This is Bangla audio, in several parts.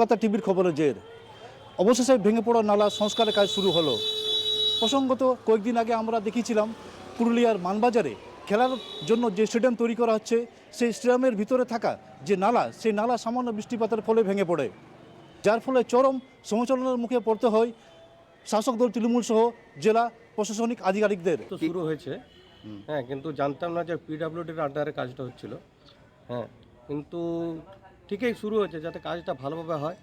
কলকাতা টিভির খবরের জের। অবশেষে ভেঙে পড়া নালা সংস্কারের কাজ শুরু হলো। প্রসঙ্গত, কয়েকদিন আগে আমরা দেখেছিলাম পুরুলিয়ার মানবাজারে খেলার জন্য যে স্টেডিয়াম তৈরি করা হচ্ছে, সেই স্টেডিয়ামের ভিতরে থাকা যে নালা, সেই নালা সামান্য বৃষ্টিপাতের ফলে ভেঙে পড়ে। যার ফলে চরম সমালোচনার মুখে পড়তে হয় শাসক দল তৃণমূল সহ জেলা প্রশাসনিক আধিকারিকদের। তো শুরু হয়েছে। হ্যাঁ কিন্তু জানতাম না যে পিডাব্লিউডির আন্ডারে কাজটা হচ্ছিল। হ্যাঁ কিন্তু ঠিকই শুরু হয়েছে যাতে কাজটা ভালোভাবে হয়।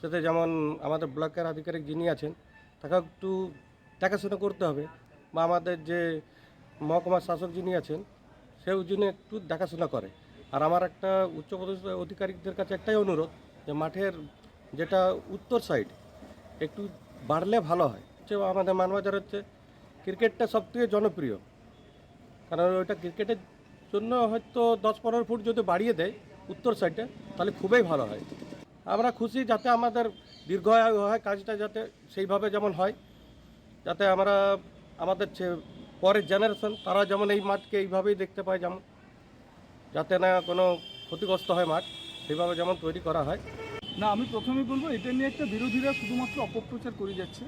সাথে যেমন আমাদের ব্লকের আধিকারিক যিনি আছেন, তাকে একটু দেখাশোনা করতে হবে বা আমাদের যে মহকুমার শাসক যিনি আছেন, সেও যিনি একটু দেখাশোনা করে। আর আমার একটা উচ্চপদস্থ অধিকারিকদের কাছে একটাই অনুরোধ যে মাঠের যেটা উত্তর সাইড একটু বাড়লে ভালো হয়। হচ্ছে আমাদের মানবাজার হচ্ছে ক্রিকেটটা সবথেকে জনপ্রিয়। কারণ ওইটা ক্রিকেটের জন্য হয়তো দশ পনেরো ফুট যদি বাড়িয়ে দেয় উত্তর সাইডে তাহলে খুবই ভালো হয়। আমরা খুশি যাতে আমাদের দীর্ঘ হয়, কাজটা যাতে সেইভাবে যেমন হয়, যাতে আমরা আমাদের পরের জেনারেশন তারা যেমন এই মাঠকে এইভাবেই দেখতে পায় যেমন, যাতে না কোনো ক্ষতিগ্রস্ত হয় মাঠ, সেইভাবে যেমন তৈরি করা হয়। না, আমি প্রথমেই বলব, এটা নিয়ে একটা বিরোধীরা শুধুমাত্র অপপ্রচার করে যাচ্ছে।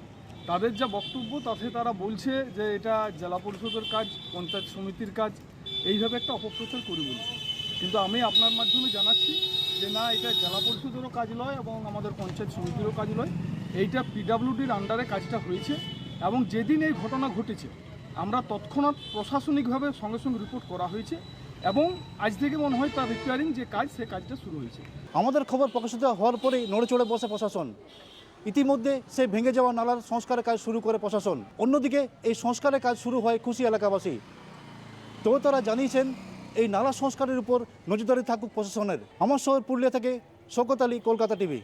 তাদের যা বক্তব্য, তাতে তারা বলছে যে এটা জেলা পরিষদের কাজ, পঞ্চায়েত সমিতির কাজ, এইভাবে একটা অপপ্রচার করে বলছে। কিন্তু আমি আপনার মাধ্যমে জানাচ্ছি যে না, এটা জেলা পরিষদেরও কাজ নয় এবং আমাদের পঞ্চায়েত সমিতিরও কাজ নয়। এইটা পিডাব্লিউডির আন্ডারে কাজটা হয়েছে এবং যেদিন এই ঘটনা ঘটেছে, আমরা তৎক্ষণাৎ প্রশাসনিকভাবে সঙ্গে সঙ্গে রিপোর্ট করা হয়েছে এবং আজ থেকে মনে হয় তার রিপেয়ারিং যে কাজ, সে কাজটা শুরু হয়েছে। আমাদের খবর প্রকাশিত হওয়ার পরেই নড়ে চড়ে বসে প্রশাসন। ইতিমধ্যে সেই ভেঙে যাওয়া নালার সংস্কারের কাজ শুরু করে প্রশাসন। অন্যদিকে এই সংস্কারের কাজ শুরু হয় খুশি এলাকাবাসী। তবে তারা জানিয়েছেন এই নালা সংস্কারের উপর নজরদারি থাকুক প্রশাসনের। আমার শহর পুরুলিয়া থেকে শকত আলী, কলকাতা টিভি।